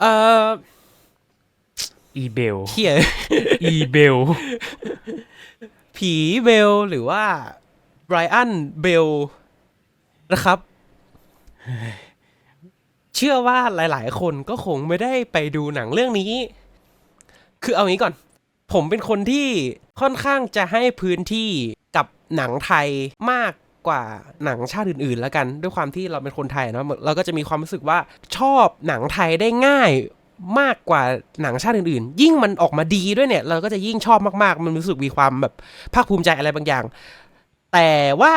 เอ่ออีเบลเฮียอีเบล ผีเบลหรือว่าไบรอันเบลนะครับ เชื่อว่าหลายๆ คนก็คงไม่ได้ไปดูหนังเรื่องนี้ คือเอางี้ก่อน ผมเป็นคนที่ค่อนข้างจะให้พื้นที่กับหนังไทยมาก กว่าหนังชาติอื่นๆ แล้วกัน ด้วยความที่เราเป็นคนไทยเนาะเราก็จะมีความรู้สึกว่าชอบหนังไทยได้ง่ายมากกว่าหนังชาติอื่นๆ ยิ่งมันออกมาดีด้วยเนี่ย เราก็จะยิ่งชอบมากๆ มันรู้สึกมีความแบบภาคภูมิใจอะไรบางอย่าง แต่ว่า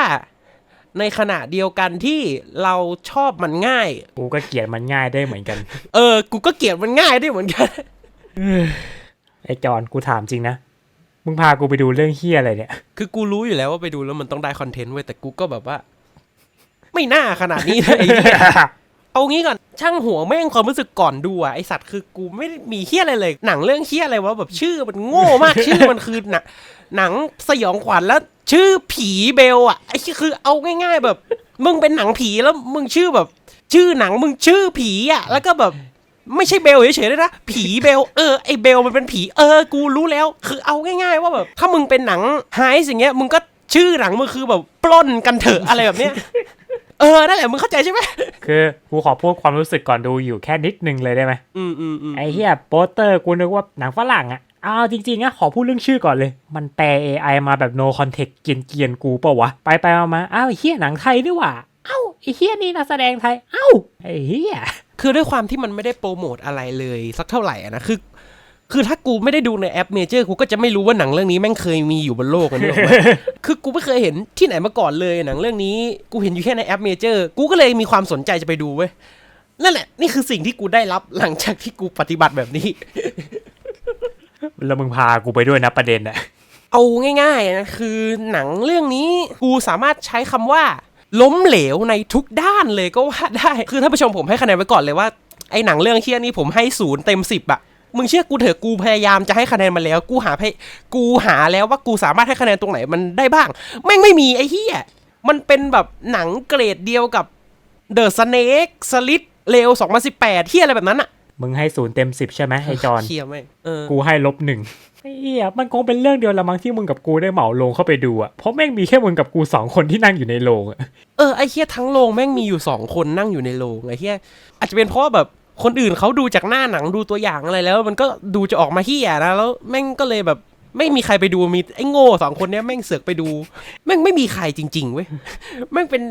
ในขณะเดียวกันที่เราชอบมันง่าย กูก็เกลียดมันง่ายได้เหมือนกัน เออ กูก็เกลียดมันง่ายด้วยเหมือนกัน ไอจอนกูถามจริงนะ มึงพากูไปดูเรื่องเฮียอะไรเนี่ย คือกูรู้อยู่แล้วว่าไปดูแล้วมันต้องได้คอนเทนต์เว้ยแต่กูก็แบบว่า ไม่น่าขนาดนี้นะไอ้เหี้ยเอางี้ก่อนช่างหัวแม่งความรู้สึกก่อนดูอะไอสัตว์คือกูไม่ได้มีเฮี้ยอะไรเลย หนังเรื่องเฮี้ยอะไรวะแบบชื่อมันโง่มาก ชื่อมันคือหนังหนังสยองขวัญแล้ว ชื่อผีเบลอะไอ้ที่คือเอาง่าย ๆ แบบ มึงเป็นหนังผีแล้วมึงชื่อแบบ ชื่อหนังมึงชื่อผีอะแล้วก็แบบ ไม่ใช่เบลเฉยๆด้วยนะผีเบลเออไอเบลมันเป็นผีเออ กูรู้แล้ว คือเอาง่ายๆว่าแบบถ้ามึงเป็นหนังไฮส์อย่างเงี้ยมึงก็ชื่อหนังมึงคือแบบปล้นกันเถอะอะไรแบบเนี้ยเออ นั่นแหละ มึงเข้าใจใช่ไหม คือกูขอพูดความรู้สึกก่อนดูอยู่แค่นิดนึงเลยได้ไหมอืมอืมอืมไอเฮียโปสเตอร์กูนึกว่าหนังฝรั่งอะอ้าวจริงๆอะขอพูดเรื่องชื่อก่อนเลย มันแปล AI มาแบบ no context เกรียนๆกูเปล่าวะ ไปไปๆมาๆอ้าวไอ้เฮียหนังไทยนี่หว่าเอ้าไอเฮียนี่นักแสดงไทย เอ้าไอเฮีย คือด้วยความที่มันไม่ได้โปรโมทอะไรเลยสักเท่าไหร่อะนะคือคือถ้ากูไม่ได้ดูในแอปเมเจอร์กูก็จะไม่รู้ว่าหนังเรื่องนี้แม่งเคยมีอยู่บนโลกกันด้วยคือกูไม่เคยเห็นที่ไหนมาก่อนเลยหนังเรื่องนี้กูเห็นอยู่แค่ในแอปเมเจอร์กูก็เลยมีความสนใจจะไปดูเว้ยนั่นแหละ นี่คือสิ่งที่กูได้รับหลังจากที่กูปฏิบัติแบบนี้ แล้วมึงพากูไปด้วยนะประเด็นอะเอาง่ายๆนะคือหนังเรื่องนี้กูสามารถใช้คำว่า ล้มเหลวในทุกด้านเลยก็ว่าได้ คือท่านผู้ชมผมให้คะแนนไว้ก่อนเลยว่า ไอ้หนังเรื่องเคี้ยนี้ผมให้ศูนย์เต็มสิบอะมึงเชื่อกูเถอะกูพยายามจะให้คะแนนมาแล้ว กูหาให้กูหาแล้วว่ากูสามารถให้คะแนนตรงไหนมันได้บ้างแม่งไม่มีไอ้เฮียมันเป็นแบบหนังเกรดเดียวกับ The Snake Slit เลว2018เฮียอะไรแบบนั้นอะมึงให้ศูนย์เต็มสิบใช่ไหมไอจอนเฮียแม่งเออกูให้ลบหนึ่ง ไอ้เหี้ยมันคงเป็นเรื่องเดียวละมั้งที่มึงกับกูได้เหมาโรงเข้าไปดูอะเพราะแม่งมีแค่มึงกับกูสองคนที่นั่งอยู่ในโรงอะเออไอ้เฮียทั้งโรงแม่งมีอยู่สองคนนั่งอยู่ในโรงไอ้เฮียอาจจะเป็นเพราะแบบคนอื่นเขาดูจากหน้าหนังดูตัวอย่างอะไรแล้ว มันก็ดูจะออกมาเฮียนะแล้วแม่งก็เลยแบบไม่มีใครไปดูมีไอ้โง่สองคนเนี้ยแม่งเสือกไปดู แม่งไม่มีใครจริงๆเว้ยแม่งเป็น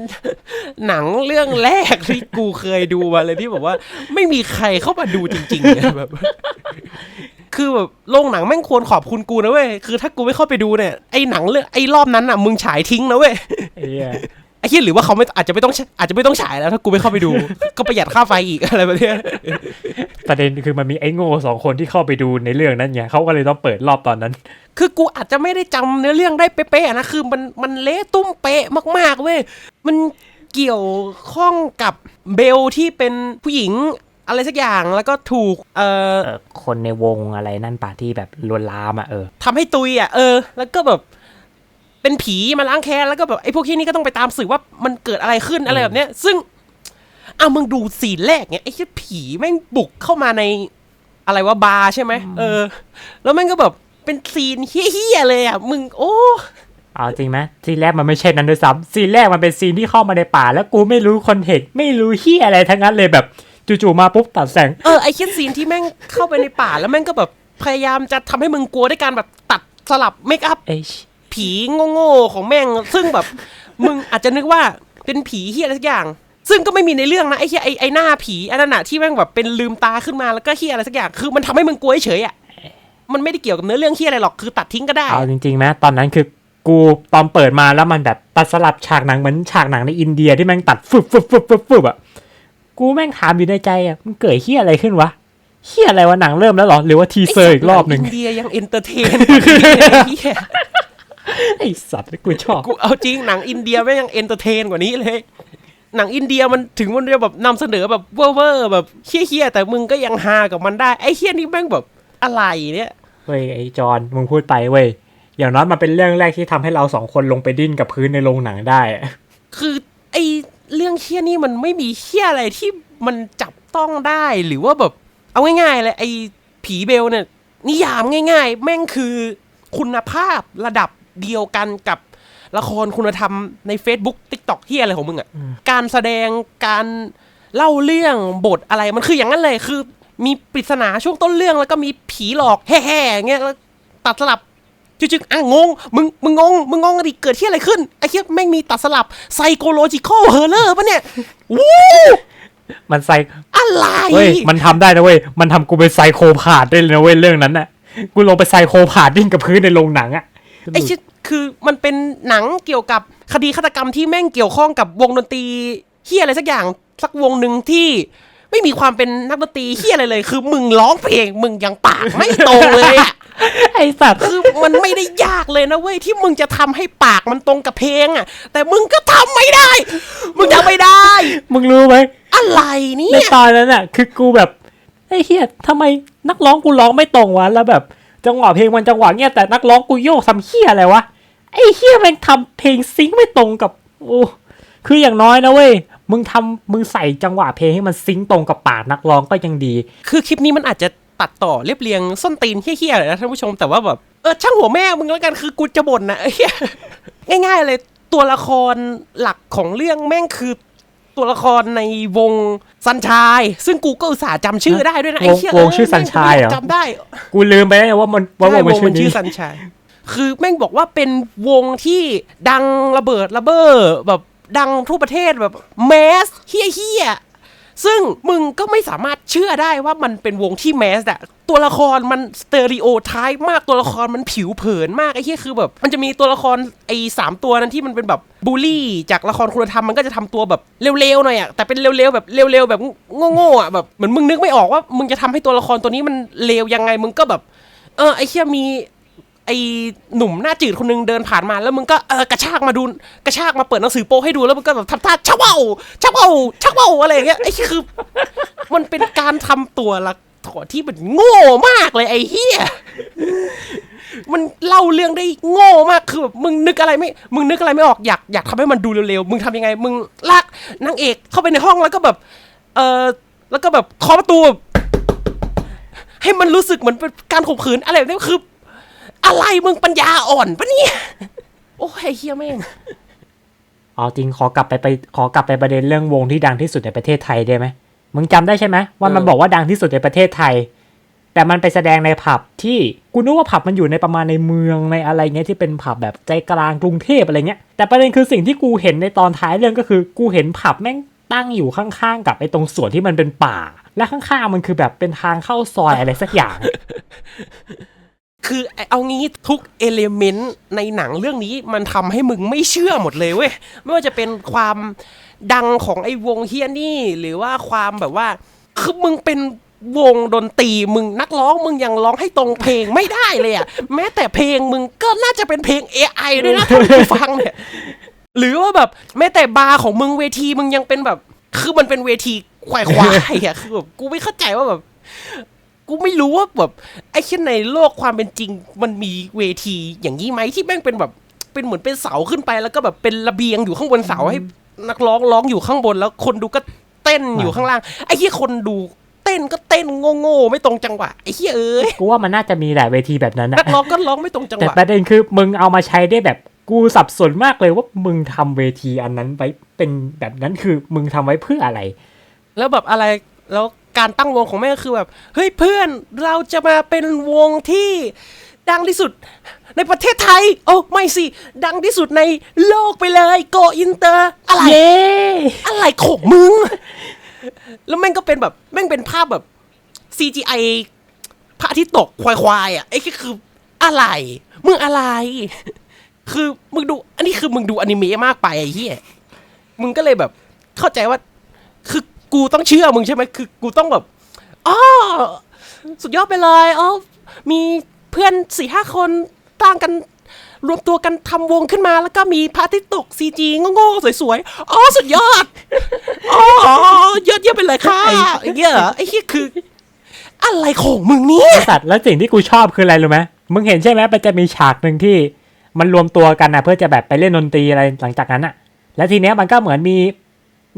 หนังเรื่องแรกที่กูเคยดูมาเลยที่แบบว่า ไม่มีใครเข้ามาดูจริงๆเนี่ยแบบ คือแบบโรงหนังแม่งควรขอบคุณกูนะเว้ย คือถ้ากูไม่เข้าไปดูเนี่ย ไอ้หนังเรื่องไอ้รอบนั้นอะมึงฉายทิ้งนะเว้ยไอ้เหี้ยไอ้เหี้ยหรือว่าเขาไม่อาจจะไม่ต้องอาจจะไม่ต้องฉายแล้วถ้ากูไม่เข้าไปดู ก็ประหยัดค่าไฟอีกอะไรแบบเนี้ยประเด็นคือมันมีไอ้โง่สองคนที่เข้าไปดูในเรื่องนั้นไงเขาก็เลยต้องเปิดรอบตอนนั้น คือกูอาจจะไม่ได้จำเนื้อเรื่องได้เป๊ะๆนะคือมันมันเละตุ้มเป๊ะมากๆเว้ยมันเกี่ยวข้องกับเบลที่เป็นผู้หญิง อะไรสักอย่างแล้วก็ถูกเอ่อเออคนในวงอะไรนั่นป่ะที่แบบลวนลามอะเออทำให้ตุยอะเออ แล้วก็แบบเป็นผีมาล้างแค้นแล้วก็แบบไอ้พวกที่นี่ก็ต้องไปตามสืบว่ามันเกิดอะไรขึ้นอะไรแบบเนี้ย ซึ่งอะมึงดูสีนแรกเนี่ยไอ้ที่ผีแม่งบุกเข้ามาในอะไรว่าบาร์ใช่ไหมเออ แล้วแม่งก็แบบเป็นซีนเฮี้ยๆเลยอะมึงโอ้เอาจริงไหมซีนแรกมันไม่ใช่นั้นด้วยซ้ำซีนแรกมันเป็นซีนที่เข้ามาในป่า แล้วกูไม่รู้คอนเทกต์ไม่รู้เฮียอะไรทั้งนั้นเลยแบบ จู่ๆมาปุ๊บตัดแสง เออไอ้เคียนซีนที่แม่งเข้าไปในป่าแล้วแม่งก็แบบพยายามจะทำให้มึงกลัวด้วยการแบบตัดสลับเมคอัพเอ้ยผีโง่ๆของแม่ง ซึ่งแบบ มึงอาจจะนึกว่าเป็นผีเฮียอะไรสักอย่าง ซึ่งก็ไม่มีในเรื่องนะไอ้เฮียไอ้ไอ้หน้าผีอันนั้นนะที่แม่งแบบเป็นลืมตาขึ้นมาแล้วก็เฮียอะไรสักอย่าง คือมันทำให้มึงกลัวเฉยๆอะมันไม่ได้เกี่ยวกับเนื้อเรื่องเฮียอะไรหรอกคือตัดทิ้งก็ได้เอาจริงๆนะตอนนั้นคือกูตอนเปิดมาแล้วมันแบบตัดสลับฉากหนังเหมือนฉากหนังในอินเดียที่แม่งตัดฟึบฟึบฟึบฟึบฟึบอะ กูแม่งถามอยู่ในใจอะมันเกิดเฮียอะไรขึ้นวะเฮียอะไรวะหนังเริ่มแล้วเหรอหรือว่าทีเซอร์อีกรอบหนึ่งอินเดียยังเอนเตอร์เทนกว่านี้เลยไอ้เหี้ยไอสัตว์กูชอบกูเอาจริงหนังอินเดียแม่งยังเอนเตอร์เทนกว่านี้เลยหนังอินเดียมันถึงมันจะแบบนำเสนอแบบเวอร์ๆแบบเฮี้ยๆแต่มึงก็ยังฮากับมันได้ไอ้เฮี้ยนี่แม่งแบบอะไรเนี่ยเว้ยไอจอนมึงพูดไปเว้ยอย่างน้อยมันเป็นเรื่องแรกที่ทำให้เราสองคนลงไปดิ้นกับพื้นในโรงหนังได้อะคือไอ้ เรื่องเฮี้ยนี่มันไม่มีเฮี้ยอะไรที่มันจับต้องได้หรือว่าแบบ เอาง่ายๆเลยไอ้ผีเบลเนี่ยนิยามง่าย ๆ แม่งคือคุณภาพระดับเดียวกันกับละครคุณธรรมใน Facebook TikTok ที่อะไรของมึงอะ่ะ การแสดงการเล่าเรื่องบทอะไรมันคืออย่างนั้นเลยคือ มีปริศนาช่วงต้นเรื่องแล้วก็มีผีหลอกแห่ๆอย่างเงี้ยแล้วตัดสลับ จึกๆอะงง มึง มึงงง มึงงงกันดิเกิดที่อะไรขึ้น ไอ้เหี้ยแม่งมีตัดสลับไซโคโลจิคอลเฮอร์เลอร์ปะเนี่ย วู้มันไซอะไรเว้ยมันทำได้นะเว้ย มันทำกูเป็นไซโคพาดได้เลยนะเว้ยเรื่องนั้นน่ะ กูลงไปไซโคพาดดิ้นกับพื้นในโรงหนังอะไอ้ชิดคือมันเป็นหนังเกี่ยวกับคดีฆาตกรรมที่แม่งเกี่ยวข้องกับวงดนตรีเฮียอะไรสักอย่างสักวงหนึ่งที่ ไม่มีความเป็นนักดนตรีเฮียอะไรเลย คือมึงร้องเพลงมึงยังปากไม่ตรงเลยอะไอสัตว์คือมันไม่ได้ยากเลยนะเว้ยที่มึงจะทำให้ปากมันตรงกับเพลงอะแต่มึงก็ทำไม่ได้ มึงทำไม่ได้ มึงรู้ไหมอะไรเนี่ในยตอนนั้นน่ะ คือกูแบบไอ้เฮียทำไมนักร้องกูร้องไม่ตรงวะแล้วแบบ จังหวะเพลงมันจังหวะเงี้ยแต่นักร้องกูโยกทำเฮียอะไรวะไอ้เฮียแม่งทำเพลงซิงค์ไม่ตรงกับโอ้คืออย่างน้อยนะเว้ย มึงทำมึงใส่จังหวะเพลงให้มันซิงค์ตรงกับปากนักร้องก็ยังดี คือคลิปนี้มันอาจจะตัดต่อเรียบเรียงส้นตีนเฮี้ยๆเลยนะท่านผู้ชมแต่ว่าแบบเออช่างหัวแม่มึงแล้วกันคือกูจะบ่นนะไอ้เหี้ยง่ายๆเลยตัวละครหลักของเรื่องแม่งคือตัวละครในวงซันชาย ซึ่งกูก็อุตส่าห์จำชื่อได้ด้วยนะไอ้เหี้ยวงชื่อแม่ Sunshine เหรอจำได้ กูลืมไปแล้วว่ามันว่าใช่วงมันวงชื่มัอนนี้ชื่อซันชาย คือแม่งบอกว่าเป็นวงที่ดังระเบิดระเบ้อแบบ ดังทั่วประเทศแบบแมสเฮี้ยๆซึ่งมึงก็ไม่สามารถเชื่อได้ว่ามันเป็นวงที่แมสอะตัวละครมันสเตอริโอไทป์มากตัวละครมันผิวเผินมากไอ้ที่คือแบบ มันจะมีตัวละครไอ้สามตัวนั้นที่มันเป็นแบบบูลลี่ จากละครคุณธรรมมันก็จะทำตัวแบบเร็วๆหน่อยอะแต่เป็นเร็วๆแบบเร็วๆแบบโง่ๆอะแบบเหมือนมึงนึกไม่ออกว่ามึงจะทำให้ตัวละครตัวนี้มันเลวยังไงมึงก็แบบ เออไอ้เชี่ยมี ไอ้หนุ่มหน้าจืดคนนึงเดินผ่านมาแล้วมึงก็เออกระชากมาดูกระชากมาเปิดหนังสือโป๊ให้ดูแล้วมึงก็แบบทำท่าชักเบ้าชักเบ้าชักเบ้าอะไรอย่างเงี้ยไอ้คือ มันเป็นการทำตัวละครที่มันโง่มากเลยไอ้เฮียมันเล่าเรื่องได้โง่มากคือแบบมึงนึกอะไรไม่ มึงนึกอะไรไม่ออกอยากอยากทำให้มันดูเร็วๆ มึงทำยังไง มึงลากนางเอกเข้าไปในห้องแล้วก็แบบ เออแล้วก็แบบเคาะประตูให้มันรู้สึกเหมือนเป็นการข่มขืนอะไรแบบนี้คือ อะไรมึงปัญญาอ่อนปะเนี่ย โอ้ยไอ้เฮียแม่ง เอ๋อจริงขอกลับไปไปขอกลับไปประเด็นเรื่องวงที่ดังที่สุดในประเทศไทยได้ไหมมึงจำได้ใช่ไหมว่ามันเออ บอกว่าดังที่สุดในประเทศไทย แต่มันไปแสดงในผับที่กูนึกว่าผับมันอยู่ในประมาณในเมืองในอะไรเงี้ยที่เป็นผับแบบใจกลางกรุงเทพอะไรเงี้ยแต่ประเด็นคือสิ่งที่กูเห็นในตอนท้ายเรื่องก็คือ กูเห็นผับแม่งตั้งอยู่ข้างๆกับไอ้ตรงส่วนที่มันเป็นป่า และข้างๆมันคือแบบเป็นทางเข้าซอยอะไรสักอย่าง คือเอางี้ทุกเอลิเมนต์ในหนังเรื่องนี้มันทำให้มึงไม่เชื่อหมดเลยเว้ย ไม่ว่าจะเป็นความดังของไอ้วงเฮียนี่ หรือว่าความแบบว่า คือมึงเป็นวงดนตรีมึงนักร้องมึงยังร้องให้ตรงเพลงไม่ได้เลยอะแม้แต่เพลงมึงก็น่าจะเป็นเพลง AI ด้วยนะถ้ามึงฟังเนี่ย หรือว่าแบบแม้แต่บาร์ของมึงเวทีมึงยังเป็นแบบ คือมันเป็นเวทีควายควายๆอะคือแบบกูไม่เข้าใจว่าแบบ กูไม่รู้ว่าแบบไอ้เช่นในโลกความเป็นจริง มันมีเวทีอย่างนี้ไหมที่แม่งเป็นแบบเป็นเหมือนเป็นเสาขึ้นไปแล้วก็แบบเป็นระเบียงอยู่ข้างบนเสาให้นักร้องร้องอยู่ข้างบนแล้วคนดูก็เต้นอยู่ข้างล่างไอ้เหี้ยคนดูเต้นก็เต้นโง่ๆไม่ตรงจังหวะไอ้เหี้ยเอ้ยกูว่ามันน่าจะมีหลายเวทีแบบนั้นนะนักร้องก็ร้องไม่ตรงจังหแต่วะประเด็นคือมึงเอามาใช้ได้แบบกูสับสนมากเลยว่ามึงทำเวทีอันนั้นไว้เป็นแบบนั้นคือมึงทำไว้เพื่ออะไร แล้วแบบอะไรแล้ว การตั้งวงของแม่ก็คือแบบ เฮ้ยเพื่อนเราจะมาเป็นวงที่ดังที่สุดในประเทศไทย โอ้ไม่สิ ดังที่สุดในโลกไปเลยโกอินเตอร์อะไร อะไรของมึง แล้วแม่งก็เป็นแบบแม่งเป็นภาพแบบ CGI พระอาทิตย์ตกควายๆอะไอ้คืออะไร มึงอะไร คือมึงดู อันนี้คือมึงดูอนิเมะมากไปไอ้เหี้ยมึงก็เลยแบบ เข้าใจว่า คือ กูต้องเชื่อมึงใช่ไหมคือกูต้องแบบอ๋อสุดยอดไปเลยอ๋อมีเพื่อนสี่ห้าคนตั้งกันรวมตัวกันทำวงขึ้นมาแล้วก็มีพระอาทิตย์ตกซีจีโง่ๆสวยๆ อ๋อ สุดยอด อ๋อยอดเยี่ยมไปเลยค่ะไอ้เงี้ยไอ้เหี้ยคือ อะไรของมึงเนี่ยสัตว์แล้วสิ่งที่กูชอบคืออะไรรู้ไหมมึงเห็นใช่ไหมมันจะมีฉากหนึ่งที่มันรวมตัวกันนะเพื่อจะแบบไปเล่นดนตรีอะไรหลังจากนั้นอะแล้วทีเนี้ยมันก็เหมือนมี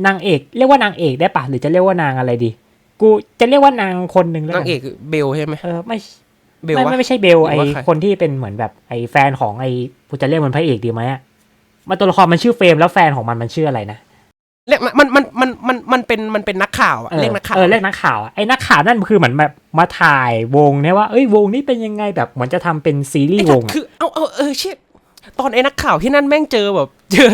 นางเอกเรียกว่านางเอกได้ปะหรือจะเรียกว่านางอะไรดี กูจะเรียกว่านางคนหนึ่งแล้วนางเอกเบลใช่ไหมเออไม่เบลไม่วะไม่ไม่ใช่เบลหรือไอว่าใครคนที่เป็นเหมือนแบบไอแฟนของไอกูจะเรียกมันพระเอกดีไหมอะมันตัวละครมันชื่อเฟรมแล้วแฟนของมันมันชื่ออะไรนะเรียกมันมันมันมันมันเป็นมันเป็นนักข่าวอะออเรียกนักข่าวเออเรียกนักข่าวอะไอ้นักข่าวนั่นคือเหมือนแบบมาถ่ายวงเนี่ยว่าเอ้ยวงนี้เป็นยังไงแบบเหมือนจะทำเป็นซีรีไอ้ส์สัวตงว์อะคือเอาเอาเออเชี่ยตอนไอ้นักข่าวที่นั่นแม่งเจอแบบ เจอ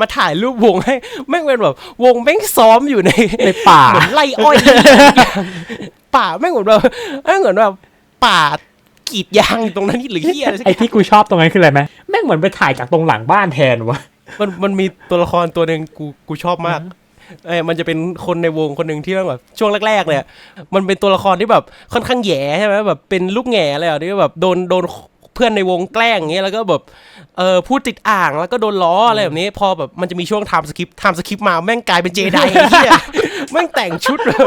มาถ่ายรูปวงให้แม่งเป็นแบบวงแม่งซ้อมอยู่ในในป่าเหมือนไล่อ้อย ป่าแม่งเหมือนแบบแม่งเหมือนแบบป่ากรีดยางอยู่ตรงนั้นหรือเฮียอะไรสักอไอ้ย่างที่กูชอบตรงนั้นคืออะไรไหมแม่งเหมือนไปถ่ายจากตรงหลังบ้านแทนวะมันมันมีตัวละครตัวหนึ่งกูกูชอบมากเอ้ยมันจะเป็นคนในวงคนหนึ่งที่แบบช่วงแรกๆเลยอะมันเป็นตัวละครที่แบบค่อนข้างแหย่ใช่ไหมแบบเป็นลูกแหง่เลยอะที่แบบโดนโดนเพื่อนในวงแกล้งอย่างเงี้ยแล้วก็แบบ เออพูดติดอ่างแล้วก็โดนล้ออะไรแบบนี้ พอแบบมันจะมีช่วงไทม์สคริปไทม์สคริปมาแม่งกลายเป็นเจไดไอ้เหี้ยแม่งแต่งชุดแบบ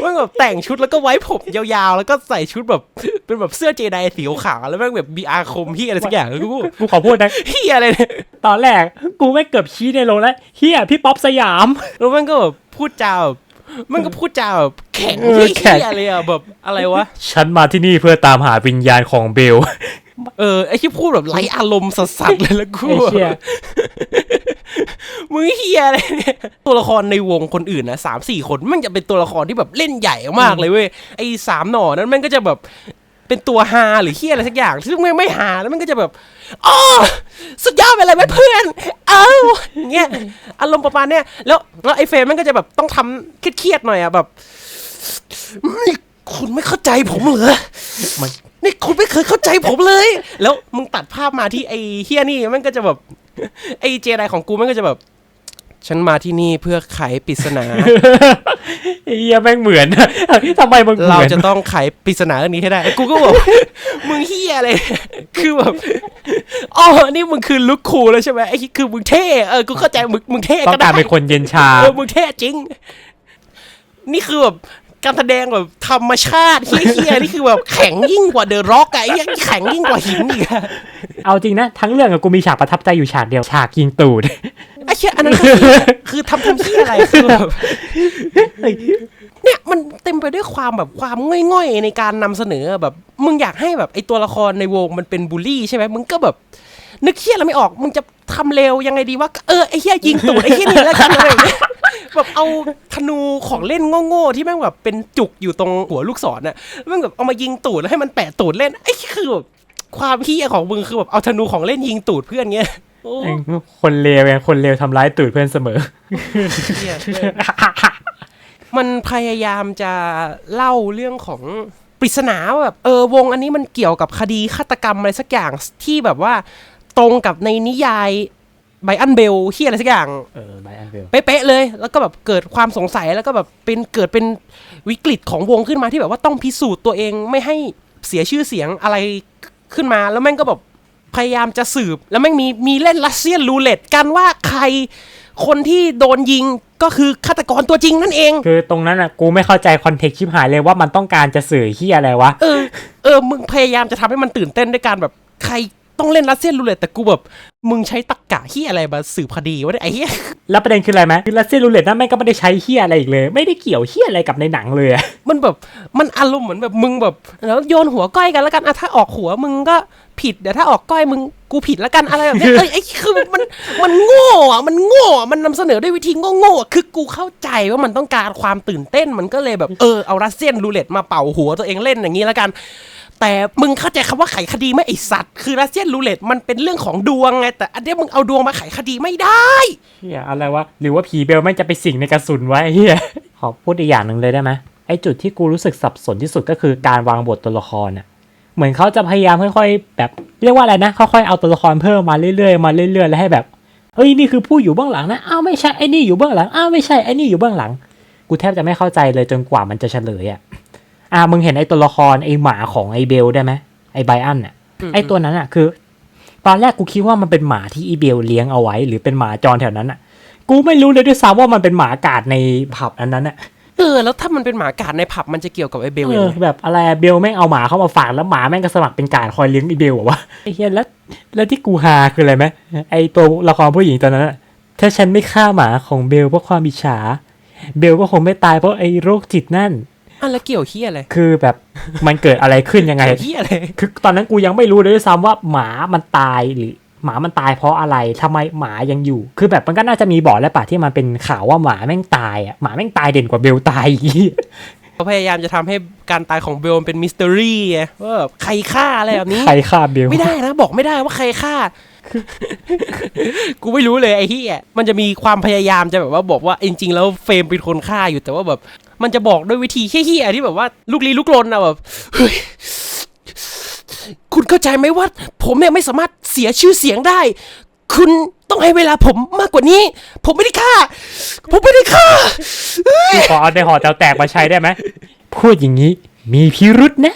แม่งแบบแต่งชุดแล้วก็ไว้ผมยาวๆ แล้วก็ใส่ชุดแบบเป็นแบบเสื้อเจไดสีขาวๆแล้วแม่งแบบมีอาคมเฮียอะไรสักอย่างแล้วกูกูขอพูดนะเฮียอะไรเนี่ยตอนแรกกูไม่งเกือบชี้ในโรงแล้วเฮียพี่ป๊อปสยามแล้วแม่งก็แบบพูดจาแบบแม่งก็พูดจาแบบแข็งเออเฮีแข็งยอะไรอะแบบอะไรวะ ฉันมาที่นี่เพื่อตามหาวิญญาณของเบล เออไอที่พูดแบบไร้อารมณ์สัสๆเลยแล้วกูไอ้เชี่ยมึงเฮียอะไรเนี่ยตัวละครในวงคนอื่นนะสามสี่คนแมันจะเป็นตัวละครที่แบบเล่นใหญ่มากเลยเว้ยไอสามหน่อนั้นแมันก็จะแบบเป็นตัวฮาหรือเฮียอะไรสักอย่างซึ่งแม่งไม่ฮาแล้วมันก็จะแบบอ๋อสุดยอดไปเลยไหมเพื่อน เอ้าอย่างเงี้ยอารมณ์ประมาณเนี้ยแล้วแล้วไอเฟรมมันก็จะแบบต้องทำเครียดๆหน่อยอะแบบนี่คุณไม่เข้าใจผมเหรอมัน นี่คุณไม่เคยเข้าใจผมเลย แล้วมึงตัดภาพมาที่ไอ้เฮียนี่มันก็จะแบบไอ้เจไดของกูมันก็จะแบบ ฉันมาที่นี่เพื่อไขปริศนา ไอ้เฮียแม่งเหมือน ทำไมมึงเหเรามือนจะต้องไขปริศนาเรื่องนี้ให้ได้ กูก็บอก มึงเฮียอะไร คือแบบ อ๋อ นี่มึงคือลุคคูลแล้วใช่ไหมไอ้คือมึงเท่ เออ กูเข้าใจมึงมึงเท่ต้องก็กาได้รเป็นคนเย็นชา เออมึงเท่จริง นี่คือแบบ การแสดงแบบธรรมชาติเฮียๆนี่คือแบบแข็งยิ่งกว่าเดอะร็อกอะไอ้เหี้ยแข็งยิ่งกว่าหินอีกอะเอาจริงนะ ทั้งเรื่องอะกูมีฉากประทับใจอยู่ฉากเดียวฉากยิงตูดไอ้เชี่ยอันนั้นคือคือทำทำที่อะไรคือแบบเนี่ยมันเต็มไปด้วยความแบบความง่อยๆในการนำเสนอแบบ มึงอยากให้แบบไอ้ตัวละครในวงมันเป็นบูลลี่ใช่ไหมมึงก็แบบ นึกเฮี้ยแล้วไม่ออก มึงจะทำเร็วยังไงดีวะเออไอ้เฮี้ยยิงตูดไอ้เฮี้ยนี่แล้วกันอะไรอย่างเงี้ยแบบเอาธนูของเล่นโง่ๆที่แม่งแบบเป็นจุกอยู่ตรงหัวลูกศรน่ะแม่งแบบเอามายิงตูดแล้วให้มันแปะตูดเล่นไอ้คือแบบความเฮี้ยของมึงคือแบบเอาธนูของเล่นยิงตูดเพื่อนเงี้ยโอ้คนเลวไงคนเลวทำร้ายตูดเพื่อนเสมอเหี้ยมันพยายามจะเล่าเรื่องของปริศนาว่าแบบเออวงอันนี้มันเกี่ยวกับคดีฆาตกรรมอะไรสักอย่างที่แบบว่า ตรงกับในนิยายไบอันเบลที่อะไรสักอย่าง เออไบอันเบลเป๊ะๆเลย แล้วก็แบบเกิดความสงสัยแล้วก็แบบเป็นเกิดเป็นวิกฤตของวงขึ้นมาที่แบบว่าต้องพิสูจน์ตัวเองไม่ให้เสียชื่อเสียงอะไรขึ้นมา แล้วแม่งก็แบบพยายามจะสืบ แล้วแม่งมีมีเล่นรัสเซียนรูเล็ตกันว่าใครคนที่โดนยิงก็คือฆาตกรตัวจริงนั่นเอง คือตรงนั้นอะกูไม่เข้าใจคอนเทกต์ชิบหายเลยว่ามันต้องการจะสื่อเฮียอะไรวะ เออ เออ มึงพยายามจะทำให้มันตื่นเต้นด้วยการแบบใคร ต้องเล่นรัสเซียนรูเล็ตแต่กูแบบมึงใช้ตะกกะที่อะไรมาสืบคดีวะเนี่ยไอ้เหี้ยแล้วประเด็นคืออะไรไหมคือรัสเซียรูเล็ตนั่นแม่งก็ไม่ได้ใช้เฮียอะไรอีกเลย ไม่ได้เกี่ยวเฮียอะไรกับในหนังเลยอะมันแบบมันอารมณ์เหมือนแบบมึงแบบแล้วโยนหัวก้อยกันแล้วกันอะถ้าออกหัวมึงก็ผิดเดี๋ยวถ้าออกก้อยมึงกูผิดแล้วกันอะไรแบบเนี้ยเอ้ยไอ้คือมันมันโง่อะมันโง่อะมันนำเสนอด้วยวิธีโง่ๆอะคือกูเข้าใจว่ามันต้องการความตื่นเต้นมันก็เลยแบบเออเอารัสเซียนรูเล็ตมาเป่าหัวตัวเองเล่นอย่างนี้แล้วกัน แต่มึงเข้าใจคำว่าไขคดีไหมไอสัตว์ คือรัสเซียนรูเล็ตมันเป็นเรื่องของดวงไงแต่อันเนี้ยมึงเอาดวงมาไขคดีไม่ได้เฮียอะไรวะหรือว่าผีเบลแม่จะไปสิงในกระสุนไว้เฮียขอพูดอีกอย่างหนึ่งเลยได้ไหมไอจุดที่กูรู้สึกสับสนที่สุดก็คือการวางบทตัวละครน่ะเหมือนเขาจะพยายามค่อยๆแบบเรียกว่าอะไรนะค่อยๆเอาตัวละครเพิ่มมาเรื่อยๆมาเรื่อยๆแล้วให้แบบเอ้ยนี่คือผู้อยู่เบื้องหลังนะอ้าวไม่ใช่ไอ้นี่อยู่เบื้องหลังอ้าวไม่ใช่ไอ้นี่อยู่เบื้องหลัง กูแทบจะไม่เข้าใจเลยจนกว่ามันจะเฉลยอะ อ่ามึงเห็นไอ้ตัวละครไอ้หมาของไอ้เบลได้ไหมไอ้ไบอันอะไอ้ตัวนั้นอะคือ ตอนแรกกูคิดว่ามันเป็นหมาที่อีเบลเลี้ยงเอาไว้ หรือเป็นหมาจรแถวนั้นอะ กูไม่รู้เลยด้วยซ้ำว่ามันเป็นหมากาดในผับอันนั้นอะเออแล้วถ้ามันเป็นหมากาดในผับมันจะเกี่ยวกับไอเบลเอยังอไงแบบอะไรอะเบลแม่งเอาหมาเข้ามาฝากแล้วหมาแม่งก็สมัครเป็นกาดคอยเลี้ยงอีเบลเหรอวะไอ้เฮียแล้วแล้วที่กูฮาคืออะไรไหมไอ้ตัวละครผู้หญิงตอนนั้นอะถ้าฉันไม่ฆ่าหมาของเบลเพราะความอิจฉาเบลก็คงไม่ตายเพราะไอ้โรคจิตนั่น อะแล้วเกี่ยวเฮียอะไร คือแบบมันเกิดอะไรขึ้นยังไงเกี่ยวเฮียอะไร คือตอนนั้นกูยังไม่รู้เลยด้วยซ้ำว่าหมามันตายหรือหมามันตายเพราะอะไรทำไมหมายังอยู่ คือแบบมันก็น่าจะมีบอกแล้วป่ะที่มันเป็นข่าวว่าหมาแม่งตายอะหมาแม่งตายเด่นกว่าเบลตายอีกเขาพยายามจะทำให้การตายของเบลเป็นมิส t ต r รี่ไงว่าแบบใครฆ่าอะไรแบบนี้ ใครฆ่าเบลไม่ได้นะบอกไม่ได้ว่าใครฆ่า กูไม่รู้เลยไอ้เฮียมันจะมีความพยายามจะแบบว่าบอกว่าจริงๆแล้วเฟรมเป็นคนฆ่าอยู่แต่ว่าแบบ มันจะบอกด้วยวิธีเฮี้ยๆที่แบบว่าลูกลี้ลุกลนอะแบบเฮ้ยคุณเข้าใจไหมว่า ผมเนี่ยไม่สามารถเสียชื่อเสียงได้ คุณต้องให้เวลาผมมากกว่านี้ ผมไม่ได้ฆ่า ผมไม่ได้ฆ่าขอเอาในหอแตวแตกมาใช้ได้ไหมพูดอย่างนี้ มีพิรุษนะ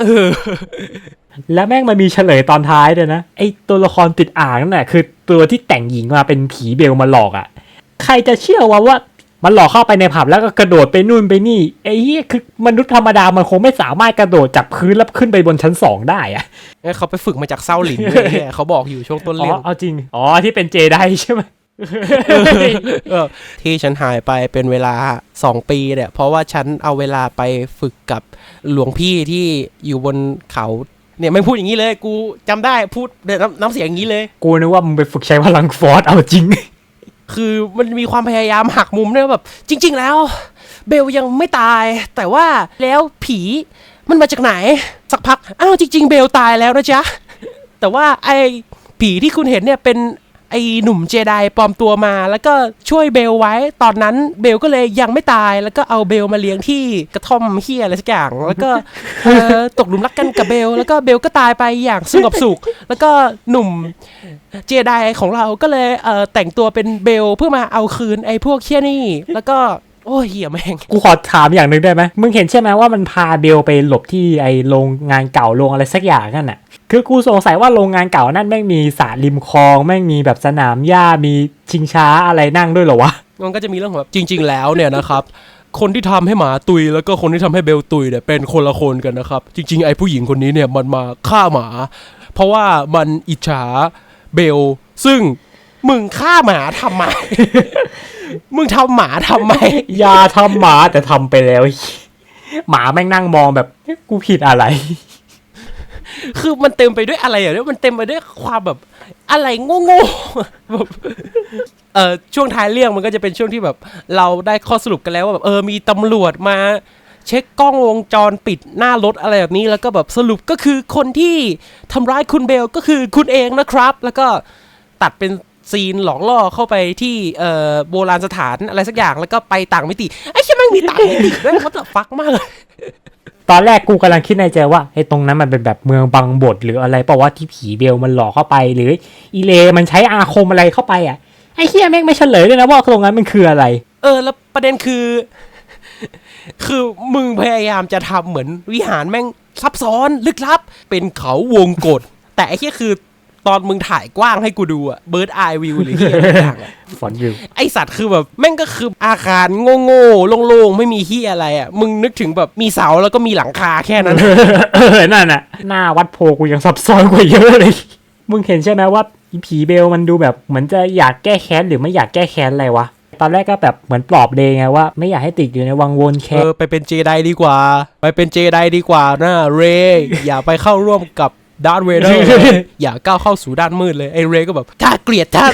เออแล้วแม่งมันมีเฉลยตอนท้ายด้วยนะไอตัวละครติดอ่างนั่นแหละคือตัวที่แต่งหญิงมาเป็นผีเบลมาหลอกอะ่ะ ใครจะเชื่อว่าว่า มันหลอกเข้าไปในผับแล้วก็กระโดดไปนู่นไปนี่ไอ้เหี้ยคือมนุษย์ธรรมดามันคงไม่สามารถกระโดดจากพื้นแล้วขึ้นไปบนชั้นสองได้อะงั้นเขาไปฝึกมาจากเศร้าหลินเลยเนี่ยเขาบอกอยู่ช่วงต้นอ๋อเรื่องเอาจริงอ๋อที่เป็นเจไดใช่ไหมเออที่ฉันหายไปเป็นเวลาสองปีเนี่ย เพราะว่าฉันเอาเวลาไปฝึกกับหลวงพี่ที่อยู่บนเขาเนี่ยไม่พูดอย่างนี้เลย กูจำได้พูดเดี๋ยวน้ำน้ำเสียงอย่างนี้เลย กูนึกว่ามึงไปฝึกใช้พลังฟอร์สเอาจริง คือมันมีความพยายามหักมุมเนี่ยแบบ จริง ๆ แล้ว เบลยังไม่ตาย แต่ว่าแล้วผีมันมาจากไหน สักพัก อ้าวจริง ๆ เบลตายแล้วนะจ๊ะ แต่ว่าไอ้ผีที่คุณเห็นเนี่ยเป็น ไอ้หนุ่มเจไดปลอมตัวมา แล้วก็ช่วยเบลไว้ ตอนนั้นเบลก็เลยยังไม่ตาย แล้วก็เอาเบลมาเลี้ยงที่กระท่อมเฮียอะไรสักอย่าง แล้วก็เอ่อตกหลุมรักกันกับเบล แล้วก็เบลก็ตายไปอย่างสงบสุข แล้วก็หนุ่มเจไดของเราก็เลยเอ่อแต่งตัวเป็นเบลเพื่อมาเอาคืนไอ้พวกเคี้ยนี่ แล้วก็ โอ้ยเหี้ยแม่ง กูขอถามอย่างหนึ่งได้ไหมมึงเห็นใช่ไหมว่ามันพาเบลไปหลบที่ไอโรงงานเก่าโรงอะไรสักอย่างนั่นน่ะ คือกูสงสัยว่าโรงงานเก่านั่นแม่งมีสระริมคลองแม่งมีแบบสนามหญ้ามีชิงช้าอะไรนั่งด้วยเหรอวะ มันก็จะมีเรื่องของแบบจริง ๆ แล้วเนี่ยนะครับ คนที่ทำให้หมาตุยแล้วก็คนที่ทำให้เบลตุยเนี่ยเป็นคนละคนกันนะครับ จริง ๆ ไอ้ผู้หญิงคนนี้เนี่ยมันมาฆ่าหมา เพราะว่ามันอิจฉาเบลซึ่ง มึงฆ่าหมาทำไม มึงทำหมาทำไม อย่าทำหมาแต่ทำไปแล้ว หมาแม่งนั่งมองแบบเอ๊ะกูผิดอะไร คือมันเต็มไปด้วยอะไรอะเนี่ยมันเต็มไปด้วยความแบบอะไรโง่ๆแบบเออช่วงท้ายเรื่องมันก็จะเป็นช่วงที่แบบ เราได้ข้อสรุปกันแล้วว่าแบบเออมีตำรวจมา เช็คกล้องวงจรปิดหน้ารถอะไรแบบนี้ แล้วก็แบบสรุปก็คือคนที่ทำร้ายคุณเบลก็คือคุณเองนะครับ แล้วก็ตัดเป็น ซีนหลอกล่อเข้าไปที่เอ่อโบราณสถานอะไรสักอย่างแล้วก็ไปต่างมิติไอ้เชี่ยแม่งมีต่างมิติด้วยมันจะฟักมากเลยตอนแรกกูกำลังคิดในใจว่าไอ้ตรงนั้นมันเป็นแบบเมืองบังบดหรืออะไรเปล่าว่าที่ผีเบลมันหลอกเข้าไป หรืออีเลมันใช้อาคมอะไรเข้าไปอะไอ้เฮียแม่งไม่เฉลยเลยนะว่าตรงนั้นมันคืออะไร เออ แล้วประเด็นคือ คือมึงพยายามจะทำเหมือนวิหารแม่งซับซ้อนลึกลับ เป็นเขาวงกฏแต่ไอ้ที่คือ ตอนมึงถ่ายกว้างให้กูดูอะเบิร์ดไอวิวหรือที่อะไรอย่างอะฟอนวิวไอสัตว์คือแบบแม่งก็คืออาคารโง่ๆโล่งๆ ไม่มีที่อะไรอะมึงนึกถึงแบบมีเสาแล้วก็มีหลังคาแค่นั้น เออนั่นน่ะ หน้าวัดโพกูยังซับซ้อนกว่าเยอะเลย มึงเห็นใช่ไหมว่าอีผีเบลมันดูแบบเหมือนจะอยากแก้แค้นหรือไม่อยากแก้แค้นอะไรวะ ตอนแรกก็แบบเหมือนปลอบเลไงว่าไม่อยากให้ติดอยู่ในวังวนแค้เอนอไปเป็นเจไดดีกว่า ไปเป็นเจไดดีกว่านะเรย์อย่าไปเข้าร่วมกับ ดาร์ธเวเดอร์อย่าก้าวเข้าสู่ด้านมืดเลยไอเรย์ก็แบบถ้าเกลียดท่าน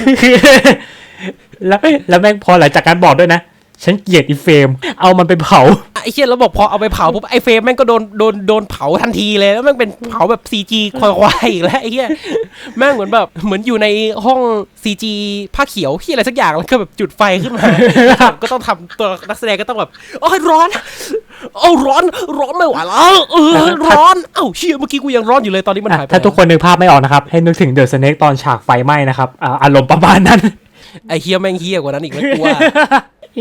แล้วแล้วแม่งพอหลังจากการบอกด้วยนะ ฉันเกลียดอีเฟรมเอามันไปเผาไอ้เชี่ยแล้วบอกพอเอาไปเผาปุ๊บไอ้เฟรมแม่งก็โดนโดนโดนเผาทันทีเลยแล้วแม่งเป็นเผาแบบ CG ควายๆอีกแล้วไอ้เหี้ยแม่งเหมือนแบบเหมือนอยู่ในห้อง CG ผ้าเขียวที่อะไรสักอย่างแล้วก็แบบจุดไฟขึ้นมา ก็ต้องทำตัวนักแสดงก็ต้องแบบโอ้ยร้อนโอ้ร้อนร้อนไม่ไหวแล้วเออร้อนเอ้าเชี่ยเมื่อกี้กูยังร้อนอยู่เลยตอนนี้มันหายไปถ้าทุกคนนึกภาพไม่ออกนะครับให้นึกถึงเดอะสเน็กตอนฉากไฟไหม้นะครับอ่าอารมณ์ประมาณนั้นไอ้เฮียแม่งเฮียกว่านั้นอีกแล้วกูว่า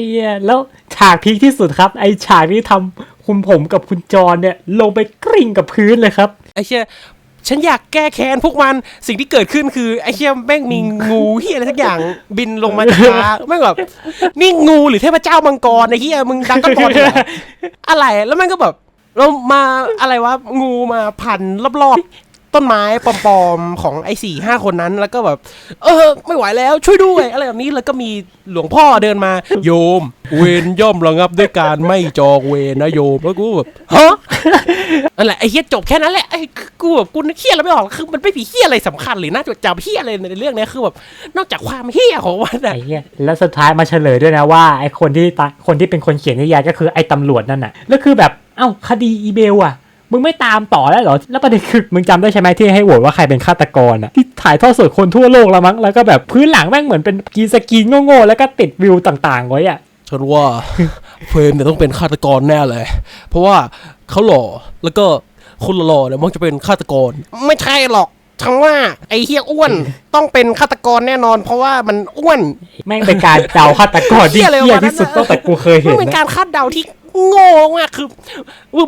เฮียแล้วฉากพีคที่สุดครับ ไอฉากที่ทำคุณผมกับคุณจรเนี่ย ลงไปกริ่งกับพื้นเลยครับ ไอ้เชี่ยฉันอยากแก้แค้นพวกมันสิ่งที่เกิดขึ้นคือ ไอ้เชี่ยแม่งมีงูเฮียอะไรสักอย่างบินลงมาจากฟ้าแม่งแบบนี่งูหรือเทพเจ้ามังกรไอ้เฮียมึงดังก็บออะไรแล้วแม่งก็แบบเรามาอะไรวะงูมาพันรอบ ต้นไม้ปลอมๆของไอ้สี่ห้าคนนั้น แล้วก็แบบ เออ ไม่ไหวแล้วช่วยด้วย อะไรแบบนี้แล้วก็มีหลวงพ่อเดินมา โยม เวรย่อมระงับด้วยการไม่จองเวรนะโยมแล้วกูแบบฮะนั่นแหละไอ้เฮียจบแค่นั้นแหละไอ้กูแบบกูนึกเฮียอะไรไม่ออกคือมันไม่มีเฮียอะไรสำคัญหรือน่าจดจำเฮียอะไรในเรื่องนี้คือแบบนอกจากความเฮียของมันอะไอ้เหี้ยแล้วสุดท้ายมาเฉลยด้วยนะว่าไอ้คนที่ตาคนที่เป็นคนเขียนนิยายก็คือไอ้ตำรวจนั่นน่ะแล้วคือแบบเอ้าคดีอีเบลอะ มึงไม่ตามต่อแล้วเหรอ แล้วประเด็นคือมึงจำได้ใช่ไหมที่ให้โหวตว่าใครเป็นฆาตกรอะที่ถ่ายทอดสดคนทั่วโลกแล้วมั้ง แล้วก็แบบพื้นหลังแม่งเหมือนเป็นกรีนสกรีนโง่ๆแล้วก็ติดวิวต่างๆ ไว้อะฉันว่าเฟรมเนี่ยต้องเป็นฆาตกรแน่เลย เพราะว่าเขาหล่อแล้วก็คนหล่อๆเนี่ยมักจะเป็นฆาตกร ไม่ใช่หรอก ฉันว่าไอ้เฮียอ้วนต้องเป็นฆาตกรแน่นอน เพราะว่ามันอ้วนแม่งเป็นการเดาฆาตกรที่เหี้ยอะไรเหี้ยวะที่สุดตั้งแต่กูเคยเห็มันนเป็นนะการคาดเดาที่โง่มากคือ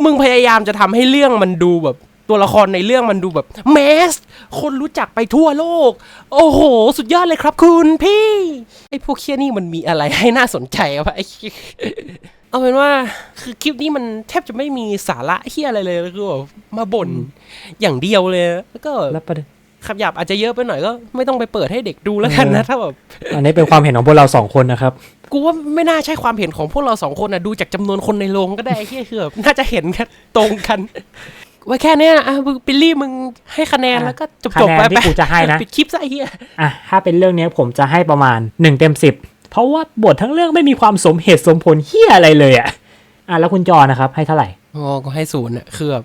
มึงพยายามจะทำให้เรื่องมันดูแบบตัวละครในเรื่องมันดูแบบแมส คนรู้จักไปทั่วโลก โอ้โห สุดยอดเลยครับคุณพี่ ไอ้พวกเคียนี่มันมีอะไรให้น่าสนใจวะไอ้ เอาเป็นว่าคือคลิปนี้มันแทบจะไม่มีสาระเฮียอะไรเลยคือแบบมาบ่นอย่างเดียวเลย แล้วก็แล้วประเด็นคำหยาบอาจจะเยอะไปหน่อยก็ไม่ต้องไปเปิดให้เด็กดูแล้วกันนะถ้าแบบอันนี้เป็นความเห็นของพวกเราสองคนนะครับกูว่าไม่น่าใช่ความเห็นของพวกเราสองคนนะดูจากจำนวนคนในโรงก็ได้ไอ้เฮียคือแบบน่าจะเห็นกันตรงกันไว้แค่เนี้ยอะมึงปิลลี่มึงให้คะแนนอะแล้วก็จบคะจบแนนไปที่กูจะให้นะปิดคลิปซะไอ้เฮียอะถ้าเป็นเรื่องเนี้ยผมจะให้ประมาณ1เต็ม10 เพราะว่าบททั้งเรื่องไม่มีความสมเหตุสมผลเฮียอะไรเลยอะอะแล้วคุณจอนะครับ ให้เท่าไหร่อ๋อก็ให้ศูนย์อะคือแบบ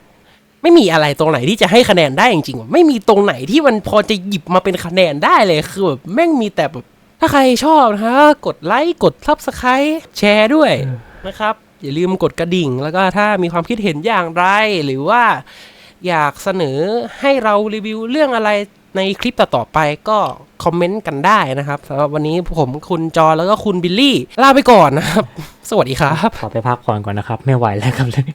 ไม่มีอะไรตรงไหนที่จะให้คะแนนได้จริงๆว่ะไม่มีตรงไหนที่มันพอจะหยิบมาเป็นคะแนนได้เลยคือแบบแม่งมีแต่แบบถ้าใครชอบนะฮะกดไลค์กดซับสไครต์แชร์ด้วยเออนะครับอย่าลืมกดกระดิ่ง แล้วก็ถ้ามีความคิดเห็นอย่างไร หรือว่าอยากเสนอให้เรารีวิวเรื่องอะไร ในคลิปต่อๆไปก็คอมเมนต์กันได้นะครับสำหรับวันนี้ผมคุณจอแล้วก็คุณบิลลี่ ลาไปก่อนนะครับ สวัสดีครับ ขอไปพักผ่อนก่อนนะครับ ไม่ไหวแล้วครับเลย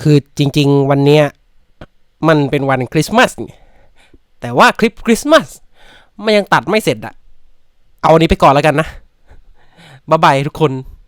คือจริง ๆ วันเนี้ยมันเป็นวันคริสต์มาสไงแต่ว่าคลิปคริสต์มาสมันยังตัดไม่เสร็จอะเอาอันนี้ไปก่อนแล้วกันนะบ๊ายบายทุกคน